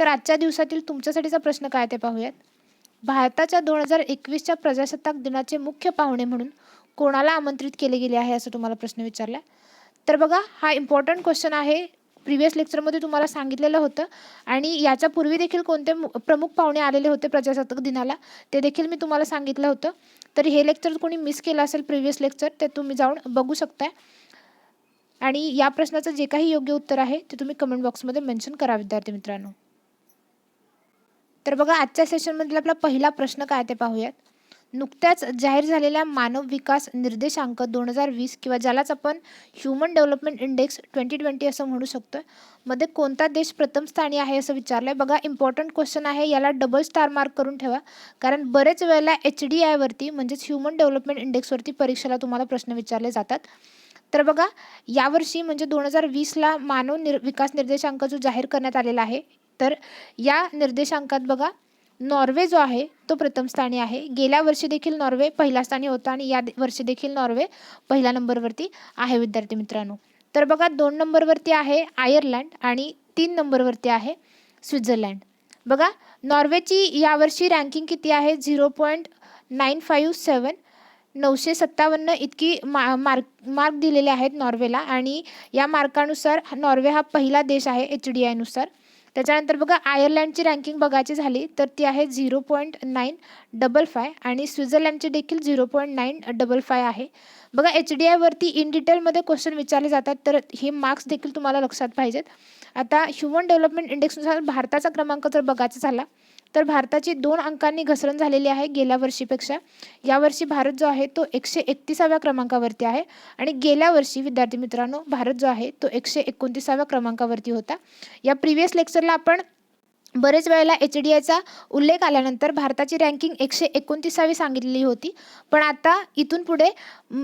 तर आजच्या दिवसातील तुमच्यासाठीचा प्रश्न काय ते पाहूयात. भारताच्या दोन हजार एकवीसच्या प्रजासत्ताक दिनाचे मुख्य पाहुणे म्हणून कोणाला आमंत्रित केले गेले आहे असं तुम्हाला प्रश्न विचारला? तर बघा हा इम्पॉर्टंट क्वेश्चन आहे. प्रिव्हियस लेक्चरमध्ये तुम्हाला सांगितलेलं होतं आणि याच्यापूर्वी देखील कोणते मु- प्रमुख पाहुणे आलेले होते प्रजासत्ताक दिनाला ते देखील मी तुम्हाला सांगितलं होतं. तर हे लेक्चर कोणी मिस केलं असेल प्रिव्हियस लेक्चर ते तुम्ही जाऊन बघू शकताय. आणि या प्रश्नाचं जे काही योग्य उत्तर आहे ते तुम्ही कमेंट बॉक्समध्ये मेन्शन करा विद्यार्थी मित्रांनो. तर बघा आजच्या सेशनमधला आपला पहिला प्रश्न काय ते पाहूयात. नुकत्याच जाहीर झालेल्या मानव विकास निर्देशांक दोन हजार वीस किंवा ज्यालाच आपण human development index twenty twenty असं म्हणू शकतो मध्ये कोणता देश प्रथम स्थानी आहे असं विचारलं आहे बघा इम्पॉर्टंट क्वेश्चन आहे. याला डबल स्टार मार्क करून ठेवा. कारण बरेच वेळेला एच डी आयवरती म्हणजेच ह्युमन डेव्हलपमेंट इंडेक्सवरती परीक्षेला तुम्हाला प्रश्न विचारले जातात. तर बघा यावर्षी म्हणजे दोन हजार वीसला मानव निर विकास निर्देशांक जो जाहीर करण्यात आलेला आहे तर या निर्देशांकात बघा नॉर्वे जो आहे तो प्रथम स्थानी आहे. गेल्या वर्षी देखील नॉर्वे पहिल्या स्थानी होता आणि या वर्षी देखील नॉर्वे पहिल्या नंबरवरती आहे विद्यार्थी मित्रांनो. तर बघा दोन नंबरवरती आहे आयर्लंड आणि तीन नंबरवरती आहे स्वित्झर्लंड. बघा नॉर्वेची यावर्षी रँकिंग किती आहे? Zero point nine five seven नऊशे सत्तावन्न इतकी मा मार्क मार्क दिलेले आहेत नॉर्वेला आणि या मार्कानुसार नॉर्वे हा पहिला देश आहे एच डी आयनुसार त्याच्यानंतर बघा आयर्लंडची रँकिंग बघायची झाली तर ती आहे zero point nine double five आणि स्वित्झर्लंडची देखील zero point nine double five आहे. बघा एच डी आयवरती इन डिटेलमध्ये क्वेश्चन विचारले जातात तर हे मार्क्स देखील तुम्हाला लक्षात पाहिजेत. आता ह्युमन डेव्हलपमेंट इंडेक्सनुसार भारताचा क्रमांक जर बघायचा झाला तर भारताची दोन अंकांनी घसरण झालेली आहे गेल्या वर्षीपेक्षा. यावर्षी भारत जो आहे तो एकशे एकतीसाव्या क्रमांकावरती आहे आणि गेल्या वर्षी विद्यार्थी मित्रांनो भारत जो आहे तो एकशे एकोणतीसाव्या क्रमांकावरती होता. या प्रिव्हियस लेक्चरला आपण बरेच वेळेला एच डी आयचा उल्लेख आल्यानंतर भारताची रँकिंग एकशे एकोणतीसावी सांगितलेली होती. पण आता इथून पुढे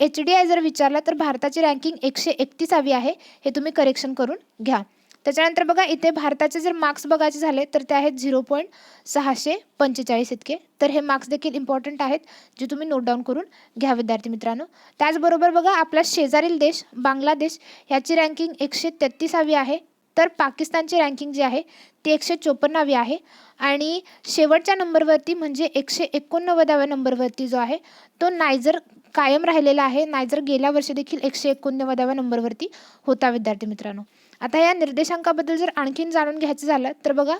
एच डी आय जर विचारला तर भारताची रँकिंग एकशे एकतीसावी आहे हे तुम्ही करेक्शन करून घ्या. त्याच्यानंतर बघा इथे भारताचे जर मार्क्स बघायचे झाले तर ते आहेत झिरो पॉईंट सहाशे पंचेचाळीस इतके. तर हे मार्क्स देखील इम्पॉर्टंट आहेत जे तुम्ही नोट डाऊन करून घ्या विद्यार्थी मित्रांनो. त्याचबरोबर बघा आपला शेजारील देश बांगलादेश ह्याची रँकिंग एकशे तेहतीसावी आहे. तर पाकिस्तानची रँकिंग जी आहे ती एकशे चोपन्नावी आहे. आणि शेवटच्या नंबरवरती म्हणजे एकशे एकोणनव्वदाव्या नंबरवरती जो आहे तो नायजर कायम राहिलेला आहे. नायजर गेल्या वर्षी देखील एकशे एकोणनव्वदाव्या नंबरवरती होता विद्यार्थी मित्रांनो. आता या निर्देशांकाबद्दल जर आणखीन जाणून घ्यायचं झालं तर बघा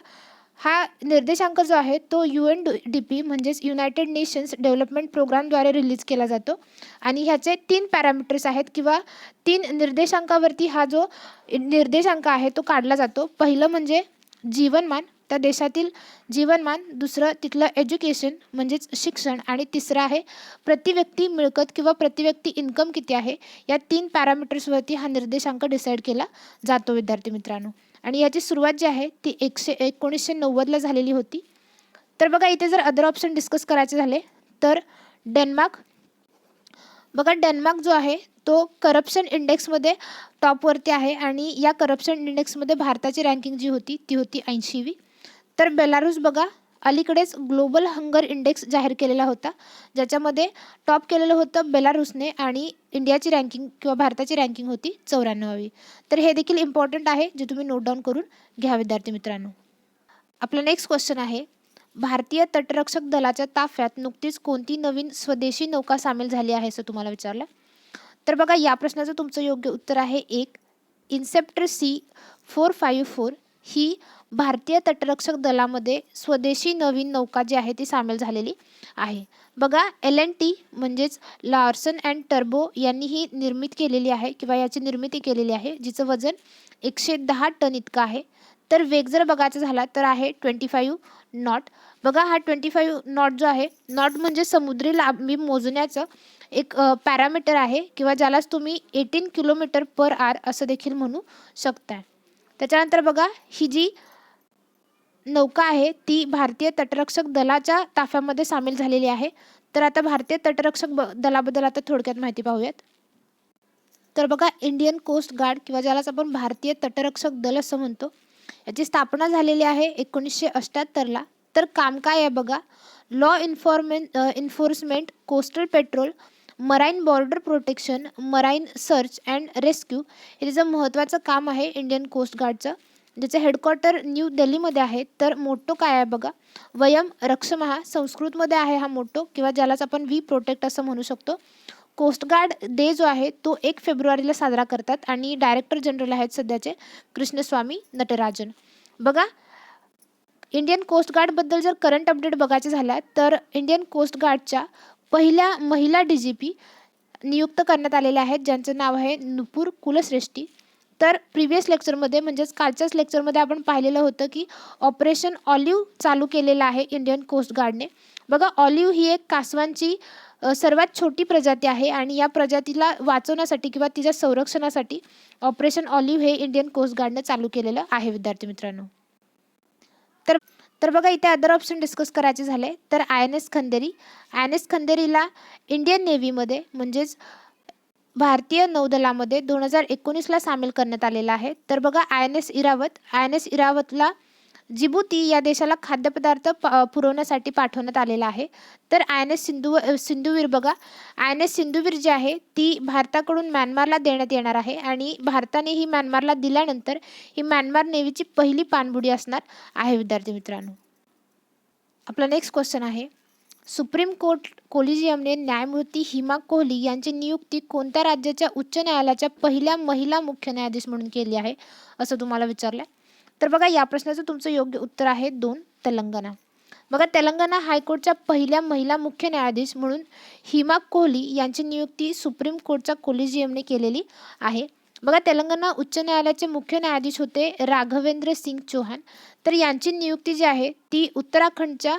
हा निर्देशांक जो आहे तो यू एन डी पी म्हणजेच युनायटेड नेशन्स डेव्हलपमेंट प्रोग्रामद्वारे रिलीज केला जातो. आणि ह्याचे तीन पॅरामीटर्स आहेत किंवा तीन निर्देशांकावरती हा जो निर्देशांक आहे तो काढला जातो. पहिलं म्हणजे जीवनमान त्या देशातील जीवनमान दुसरं तिथलं एज्युकेशन म्हणजेच शिक्षण आणि तिसरं आहे प्रतिव्यक्ती मिळकत किंवा प्रतिव्यक्ती इन्कम किती आहे? या तीन पॅरामीटर्सवरती हा निर्देशांक डिसाईड केला जातो विद्यार्थी मित्रांनो. आणि याची सुरुवात जी आहे ती एकशे एकोणीसशे नव्वदला झालेली होती. तर बघा इथे जर अदर ऑप्शन डिस्कस करायचे झाले तर डेन्मार्क बघा डेन्मार्क जो आहे तो करप्शन इंडेक्समध्ये टॉपवरती आहे आणि या करप्शन इंडेक्समध्ये भारताची रँकिंग जी होती ती होती ऐंशीवी. तर बेलारूस बघा अलीकडेच ग्लोबल हंगर इंडेक्स जाहीर केलेला होता ज्याच्यामध्ये टॉप केलेलं होतं बेलारूसने आणि इंडियाची रँकिंग किंवा भारताची रँकिंग होती चौऱ्याण्णवावी. तर हे देखील इम्पॉर्टंट आहे जे तुम्ही नोट डाऊन करून घ्या विद्यार्थी मित्रांनो. आपला नेक्स्ट क्वेश्चन आहे भारतीय तटरक्षक दलाच्या ताफ्यात नुकतीच कोणती नवीन स्वदेशी नौका सामील झाली आहे असं तुम्हाला विचारलं? तर बघा या प्रश्नाचं तुमचं योग्य उत्तर आहे एक interceptor C four five four ही भारतीय तटरक्षक दलामध्ये स्वदेशी नवीन नौका जी आहे ती सामील झालेली आहे. बघा एल एन टी म्हणजेच लार्सन अँड टर्बो यांनी ही निर्मित केलेली आहे किंवा याची निर्मिती केलेली आहे जिचं वजन एकशे दहा टन इतकं आहे. तर वेग जर बघायचा झाला तर आहे ट्वेंटी फाईव्ह नॉट बघा हा ट्वेंटी फाईव्ह नॉट जो आहे नॉट म्हणजे समुद्री लांबी मोजण्याचं एक पॅरामीटर आहे किंवा ज्यालाच तुम्ही एटीन किलोमीटर पर आर असं देखील म्हणू शकता त्याच्यानंतर बघा ही जी नौका आहे ती भारतीय तटरक्षक दलाच्या ताफ्यामध्ये सामील झालेली आहे. तर आता भारतीय तटरक्षक ब दलाबद्दल आता थोडक्यात माहिती पाहूयात. तर बघा इंडियन कोस्ट गार्ड किंवा ज्यालाच आपण भारतीय तटरक्षक दल असं म्हणतो याची स्थापना झालेली आहे एकोणीसशे अठ्ठ्याहत्तरला तर काम काय आहे बघा law informant enforcement coastal patrol marine border protection marine search and rescue हे त्याचं महत्त्वाचं काम आहे इंडियन कोस्ट गार्डचं ज्याचं हेडक्वार्टर न्यू दिल्लीमध्ये आहे तर मोटो काय आहे बघा? वयम रक्षमहा संस्कृतमध्ये आहे हा मोटो किंवा ज्यालाच आपण वी प्रोटेक्ट असं म्हणू शकतो. कोस्टगार्ड डे जो आहे तो एक फेब्रुवारीला साजरा करतात आणि डायरेक्टर जनरल आहेत सध्याचे कृष्णस्वामी नटराजन. बघा इंडियन कोस्ट गार्डबद्दल जर करंट अपडेट बघायचे झाल्या तर इंडियन कोस्ट गार्डच्या पहिल्या महिला डी जी पी नियुक्त करण्यात आलेल्या आहेत ज्यांचं नाव आहे नुपूर कुलश्रेष्ठी. तर प्रिव्हियस लेक्चरमध्ये म्हणजेच कालच्याच लेक्चरमध्ये आपण पाहिलेलं होतं की ऑपरेशन ऑलिव्ह चालू केलेलं आहे इंडियन कोस्ट गार्डने. बघा ऑलिव्ह ही एक कासवांची सर्वात छोटी प्रजाती आहे आणि या प्रजातीला वाचवण्यासाठी किंवा तिच्या संरक्षणासाठी ऑपरेशन ऑलिव्ह हे इंडियन कोस्ट गार्डने चालू केलेलं आहे विद्यार्थी मित्रांनो. तर बघा इथे अदर ऑप्शन डिस्कस करायचे झाले. तर I N S Khanderi. I N S खंदेरीला Indian नेव्हीमध्ये म्हणजेच भारतीय नौदलामध्ये दोन हजार एकोणीसला सामील करण्यात आलेला आहे. तर बघा I N S Airavat. I N S इरावतला Djibouti या देशाला खाद्यपदार्थ पुरवण्यासाठी पाठवण्यात आलेला आहे. तर I N S Sindhu Sindhuvir बघा. आय एन एस सिंधुवीर जी आहे ती भारताकडून म्यानमारला देण्यात येणार आहे आणि भारताने ही म्यानमारला दिल्यानंतर ही म्यानमार नेव्हीची पहिली पाणबुडी असणार आहे विद्यार्थी मित्रांनो. आपला नेक्स्ट क्वेश्चन आहे. सुप्रीम कोर्ट कोलिजियमने न्यायमूर्ती हिमा कोहली यांची नियुक्ती कोणत्या राज्याच्या उच्च न्यायालयाच्या पहिल्या महिला मुख्य न्यायाधीश म्हणून केली आहे असं तुम्हाला विचारलं तर बघा या प्रश्नाचं तुमचं योग्य उत्तर आहे दोन तेलंगणा. बघा तेलंगणा हायकोर्टच्या पहिल्या महिला मुख्य न्यायाधीश म्हणून हिमा कोहली यांची नियुक्ती सुप्रीम कोर्टच्या कोलिजियमने केलेली आहे. बघा तेलंगणा उच्च न्यायालयाचे मुख्य न्यायाधीश होते राघवेंद्र सिंग चौहान. तर यांची नियुक्ती जी आहे ती उत्तराखंडच्या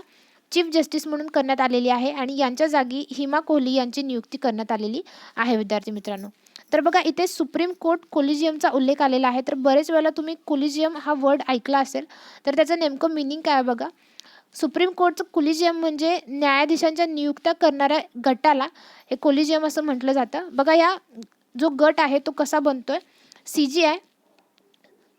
चीफ जस्टिस म्हणून करण्यात आलेली आहे आणि यांच्या जागी हिमा कोहली यांची नियुक्ती करण्यात आलेली आहे विद्यार्थी मित्रांनो. तर बघा इथे सुप्रीम कोर्ट कोलिजियमचा उल्लेख आलेला आहे. तर बरेच वेळेला तुम्ही कोलिजियम हा वर्ड ऐकला असेल तर त्याचं नेमकं मिनिंग काय बघा? सुप्रीम कोर्टचं कोलिजियम म्हणजे न्यायाधीशांच्या नियुक्त्या करणाऱ्या गटाला हे कोलिजियम असं म्हटलं जातं. बघा या जो गट आहे तो कसा बनतोय? सी जी आय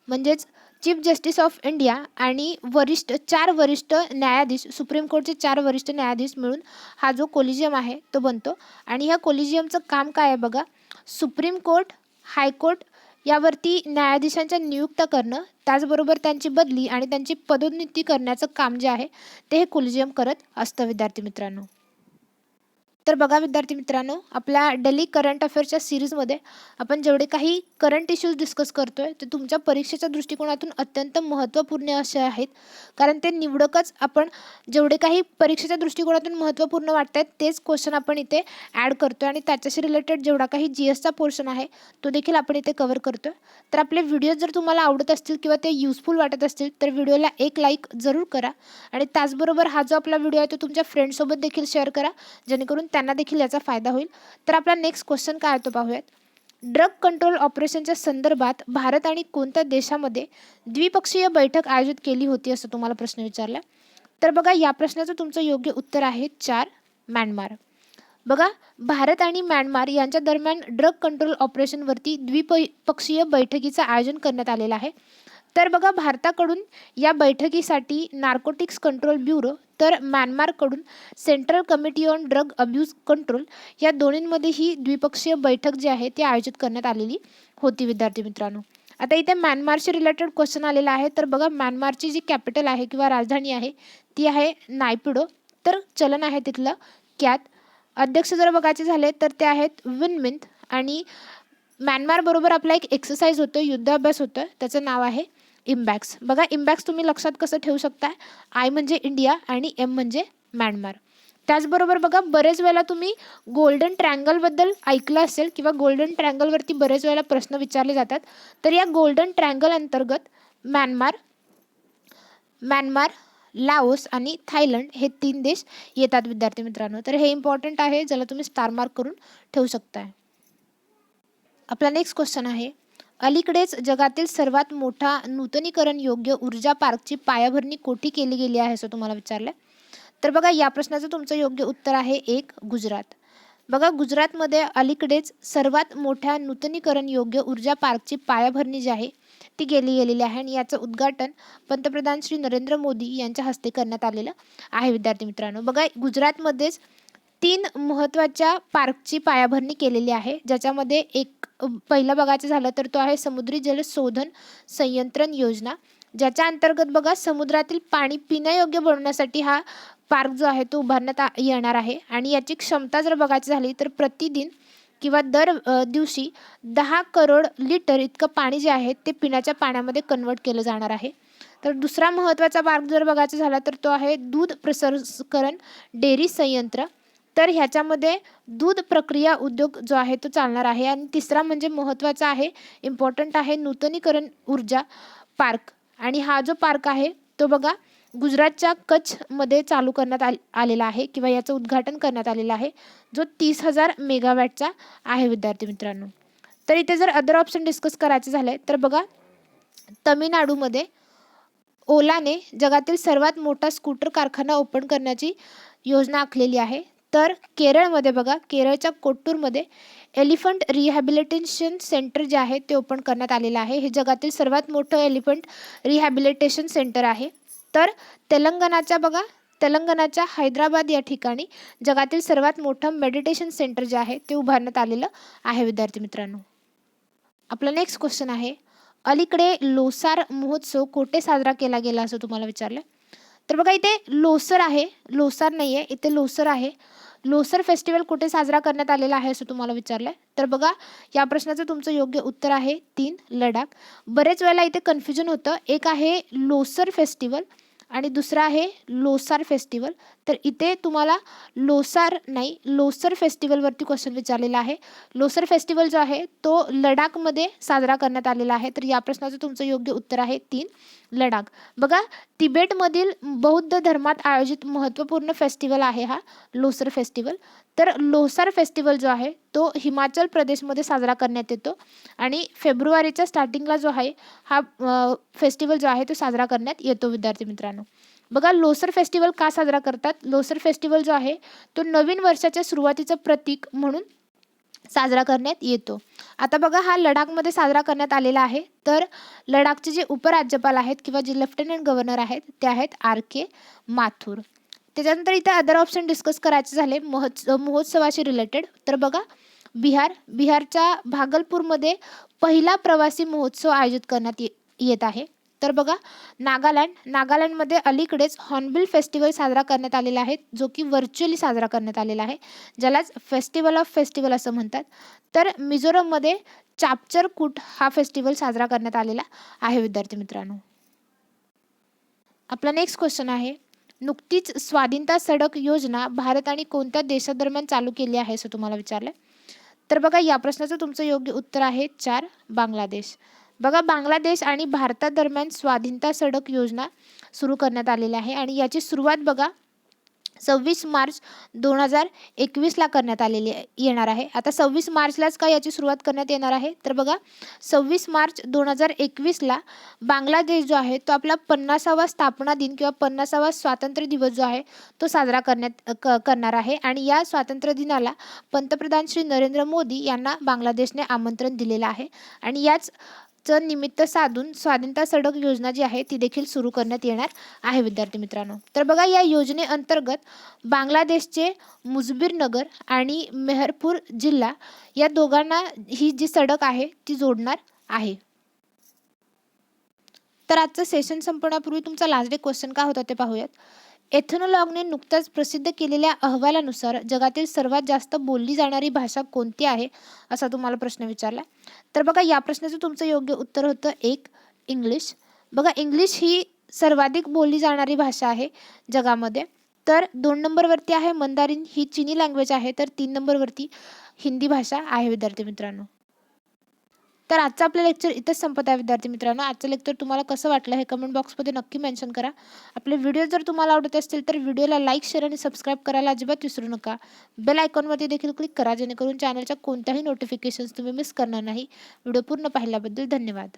म्हणजेच चीफ जस्टिस ऑफ इंडिया आणि वरिष्ठ चार वरिष्ठ न्यायाधीश सुप्रीम कोर्टचे चार वरिष्ठ न्यायाधीश मिळून हा जो कोलिजियम आहे तो बनतो. आणि ह्या कोलिजियमचं काम काय आहे बघा? सुप्रीम कोर्ट हायकोर्ट यावरती न्यायाधीशांच्या नियुक्त करणं त्याचबरोबर त्यांची बदली आणि त्यांची पदोन्नती करण्याचं काम जे आहे ते हे कोलिजियम करत असतं विद्यार्थी मित्रांनो. तर बघा विद्यार्थी मित्रांनो आपल्या डेली करंट अफेअर्सच्या सिरीजमध्ये आपण जेवढे काही करंट इश्यूज डिस्कस करतो आहे ते तुमच्या परीक्षेच्या दृष्टिकोनातून अत्यंत महत्त्वपूर्ण असे आहेत. कारण ते निवडकच आपण जेवढे काही परीक्षेच्या दृष्टिकोनातून महत्त्वपूर्ण वाटत आहेत तेच क्वेश्चन आपण इथे ॲड करतो आणि त्याच्याशी रिलेटेड जेवढा काही जी एसचा पोर्शन आहे तो देखील आपण इथे कवर करतो तर आपले व्हिडिओ जर तुम्हाला आवडत असतील किंवा ते युजफुल वाटत असतील तर व्हिडिओला एक लाईक जरूर करा. आणि त्याचबरोबर हा जो आपला व्हिडिओ आहे तो तुमच्या फ्रेंडसोबत देखील शेअर करा. जेणेकरून त्यांना देखील याचा फायदा होईल. तर आपला नेक्स्ट क्वेश्चन काय तो पाहूयात. ड्रग कंट्रोल ऑपरेशनच्या संदर्भात भारत आणि कोणत्या देशामध्ये द्विपक्षीय बैठक आयोजित केली होती असं तुम्हाला प्रश्न विचारला. तर बघा या प्रश्नाचं तुमचं योग्य उत्तर आहे चार म्यानमार. बघा भारत आणि म्यानमार यांच्या दरम्यान ड्रग कंट्रोल ऑपरेशनवरती द्विपक्षीय बैठकीचं आयोजन करण्यात आलेलं आहे. तर बघा भारताकडून या बैठकीसाठी नार्कोटिक्स कंट्रोल ब्युरो तर म्यानमारकडून central committee on drug abuse control या दोन्हींमध्ये ही द्विपक्षीय बैठक जी आहे ती आयोजित करण्यात आलेली होती विद्यार्थी मित्रांनो. आता इथे म्यानमारशी रिलेटेड क्वेश्चन आलेला आहे. तर बघा म्यानमारची जी कॅपिटल आहे किंवा राजधानी आहे ती आहे नायपिडो. तर चलन आहे तिथलं कॅत अध्यक्ष जर बघायचे झाले तर ते आहेत विनमिंत. आणि म्यानमारबरोबर आपला एक एक्सरसाइज होतो युद्धाभ्यास होतो त्याचं नाव आहे इम्बॅक्स बघा इम्बॅक्स तुम्ही लक्षात कसं ठेवू शकता आय म्हणजे इंडिया आणि एम म्हणजे म्यानमार त्याचबरोबर बघा बरेच वेळेला तुम्ही गोल्डन ट्रँगलबद्दल ऐकलं असेल किंवा गोल्डन ट्रँगलवरती बरेच वेळेला प्रश्न विचारले जातात तर या गोल्डन ट्रँगल अंतर्गत म्यानमार म्यानमार लाओस आणि थायलंड हे तीन देश येतात विद्यार्थी मित्रांनो. तर हे इम्पॉर्टंट आहे ज्याला तुम्ही स्टार मार्क करून ठेवू शकताय. आपला नेक्स्ट क्वेश्चन आहे अलीकडेच जगातील सर्वात मोठा नूतनीकरण योग्य ऊर्जा पार्कची पायाभरणी कोठी केली गेली आहे असं तुम्हाला विचारलं तर बघा या प्रश्नाचं तुमचं योग्य उत्तर आहे एक गुजरात. बघा गुजरातमध्ये अलीकडेच सर्वात मोठ्या नूतनीकरण योग्य ऊर्जा पार्कची पायाभरणी जी आहे ती केली गेलेली आहे आणि याचं उद्घाटन पंतप्रधान श्री नरेंद्र मोदी यांच्या हस्ते करण्यात आलेलं आहे विद्यार्थी मित्रांनो. बघा गुजरातमध्येच तीन महत्त्वाच्या पार्कची पायाभरणी केलेली आहे ज्याच्यामध्ये एक पहिलं बघायचं झालं तर तो आहे समुद्री जल शोधन संयंत्रण योजना. ज्याच्या अंतर्गत बघा समुद्रातील पाणी पिण्यायोग्य बनवण्यासाठी हा पार्क जो आहे तो उभारण्यात आ येणार आहे. आणि याची क्षमता जर बघायची झाली तर प्रतिदिन किंवा दर दिवशी दहा करोड लिटर इतकं पाणी जे आहे ते पिण्याच्या पाण्यामध्ये कन्वर्ट केलं जाणार आहे. तर दुसरा महत्त्वाचा पार्क जर बघायचा झाला तर तो आहे दूध प्रसंस्करण डेअरी संयंत्र. तर ह्याच्यामध्ये दूध प्रक्रिया उद्योग जो आहे तो चालणार आहे. आणि तिसरा म्हणजे महत्त्वाचा आहे इम्पॉर्टंट आहे नूतनीकरण ऊर्जा पार्क. आणि हा जो पार्क आहे तो बघा गुजरातच्या कच्छमध्ये चालू करण्यात आल आलेला आहे किंवा याचं उद्घाटन करण्यात आलेलं आहे जो तीस हजार मेगावॅटचा आहे विद्यार्थी मित्रांनो. तर इथे जर अदर ऑप्शन डिस्कस करायचे झाले तर बघा तमिळनाडूमध्ये ओलाने जगातील सर्वात मोठा स्कूटर कारखाना ओपन करण्याची योजना आखलेली आहे. तर केरळमध्ये बघा केरळच्या कोट्टूरमध्ये एलिफंट रिहॅबिलिटेशन सेंटर जे आहे ते ओपन करण्यात आलेलं आहे. हे जगातील सर्वात मोठं एलिफंट रिहॅबिलिटेशन सेंटर आहे. तर तेलंगणाच्या बघा तेलंगणाच्या हैदराबाद या ठिकाणी जगातील सर्वात मोठं मेडिटेशन सेंटर जे आहे ते उभारण्यात आलेलं आहे विद्यार्थी मित्रांनो. आपला नेक्स्ट क्वेश्चन आहे अलीकडे लोसार महोत्सव कोठे साजरा केला गेला असं तुम्हाला विचारलं? तर बघा इथे लोसर आहे लोसार नाही आहे इथे लोसर आहे. लोसर फेस्टिवल कुठे साजरा करण्यात आलेला आहे असं तुम्हाला विचारलं आहे तर बघा या प्रश्नाचं तुमचं योग्य उत्तर आहे तीन लडाख. बरेच वेळेला इथे कन्फ्युजन होतं. एक आहे लोसर फेस्टिवल. आणि दुसरा आहे लोसार फेस्टिवल. तर इथे तुम्हाला लोसार नाही लोसर फेस्टिवलवरती क्वेश्चन विचारलेला आहे. लोसर फेस्टिवल जो आहे तो लडाखमध्ये साजरा करण्यात आलेला आहे. तर या प्रश्नाचं तुमचं योग्य उत्तर आहे तीन लडाख. बघा तिबेटमधील बौद्ध धर्मात आयोजित महत्त्वपूर्ण फेस्टिवल आहे हा लोसर फेस्टिवल तर लोसार फेस्टिवल जो आहे तो हिमाचल प्रदेशमध्ये साजरा करण्यात येतो. आणि फेब्रुवारीच्या स्टार्टिंगला जो आहे हा फेस्टिवल जो आहे तो साजरा करण्यात येतो विद्यार्थी मित्रांनो. बघा लोसर फेस्टिवल का साजरा करतात? लोसर फेस्टिवल जो आहे तो नवीन वर्षाच्या सुरुवातीचं प्रतीक म्हणून साजरा करण्यात येतो. आता बघा हा लडाखमध्ये साजरा करण्यात आलेला आहे. तर लडाखचे जे उपराज्यपाल आहेत किंवा जे लेफ्टनंट गव्हर्नर आहेत ते आहेत आर के माथुर. त्याच्यानंतर इथे अदर ऑप्शन डिस्कस करायचे झाले. महोत्सव महोत्सवाशी रिलेटेड तर बघा बिहार बिहारच्या भागलपूरमध्ये पहिला प्रवासी महोत्सव आयोजित करण्यात ये येत आहे. तर बघा नागालँड नागालँडमध्ये अलीकडेच हॉर्नबिल फेस्टिवल साजरा करण्यात आलेला आहे जो की व्हर्च्युअली साजरा करण्यात आलेला आहे ज्यालाच फेस्टिवल ऑफ फेस्टिवल असं म्हणतात. तर मिझोरममध्ये चापचर कूट हा फेस्टिवल साजरा करण्यात आलेला आहे विद्यार्थी मित्रांनो. आपला नेक्स्ट क्वेश्चन आहे नुकतीच स्वाधीनता सडक योजना भारत आणि कोणत्या देशादरम्यान चालू केली आहे असं तुम्हाला विचारलं तर बघा या प्रश्नाचं तुमचं योग्य उत्तर आहे चार बांगलादेश. बघा बांगलादेश आणि भारतादरम्यान स्वाधीनता सडक योजना सुरू करण्यात आलेली आहे आणि याची सुरुवात बघा सव्वीस मार्च दोन हजार एकवीसला करण्यात आलेली येणार आहे. आता सव्वीस मार्चलाच का याची सुरुवात करण्यात येणार आहे? तर बघा सव्वीस मार्च दोन हजार एकवीसला बांगलादेश जो आहे तो आपला पन्नासावा स्थापना दिन किंवा पन्नासावा स्वातंत्र्य दिवस जो आहे तो साजरा करण्यात क करणार आहे. आणि या स्वातंत्र्य दिनाला पंतप्रधान श्री नरेंद्र मोदी यांना बांगलादेशने आमंत्रण दिलेलं आहे. आणि याच चं निमित्त साधून स्वाधीनता सडक योजना जी आहे ती देखील सुरू करण्यात येणार आहे विद्यार्थी मित्रांनो. तर बघा या योजनेअंतर्गत बांगलादेशचे मुजबिर नगर आणि मेहरपूर जिल्हा या दोघांना ही जी सडक आहे ती जोडणार आहे. तर आजचं सेशन संपण्यापूर्वी तुमचा लास्ट डे क्वेश्चन काय होता ते पाहूयात. एथनोलॉगने नुकताच प्रसिद्ध केलेल्या अहवालानुसार जगातील सर्वात जास्त बोलली जाणारी भाषा कोणती आहे असा तुम्हाला प्रश्न विचारला. तर बघा या प्रश्नाचं तुमचं योग्य उत्तर होतं एक इंग्लिश. बघा इंग्लिश ही सर्वाधिक बोलली जाणारी भाषा आहे जगामध्ये. तर दोन नंबरवरती आहे मंदारिन ही चिनी लँग्वेज आहे तर तीन नंबरवरती हिंदी भाषा आहे विद्यार्थी मित्रांनो. तर आजचं आपलं लेक्चर इथंच संपत आहे विद्यार्थी मित्रांनो. आजचं लेक्चर तुम्हाला कसं वाटलं हे कमेंट बॉक्समध्ये नक्की मेन्शन करा. आपले व्हिडिओ जर तुम्हाला आवडत असतील तर व्हिडिओला लाईक शेअर आणि सबस्क्राईब करायला अजिबात विसरू नका. बेल आयकॉनवरती देखील क्लिक करा जेणेकरून चॅनलच्या कोणत्याही नोटिफिकेशन्स तुम्ही मिस करणार नाही. व्हिडिओ पूर्ण पाहिल्याबद्दल धन्यवाद.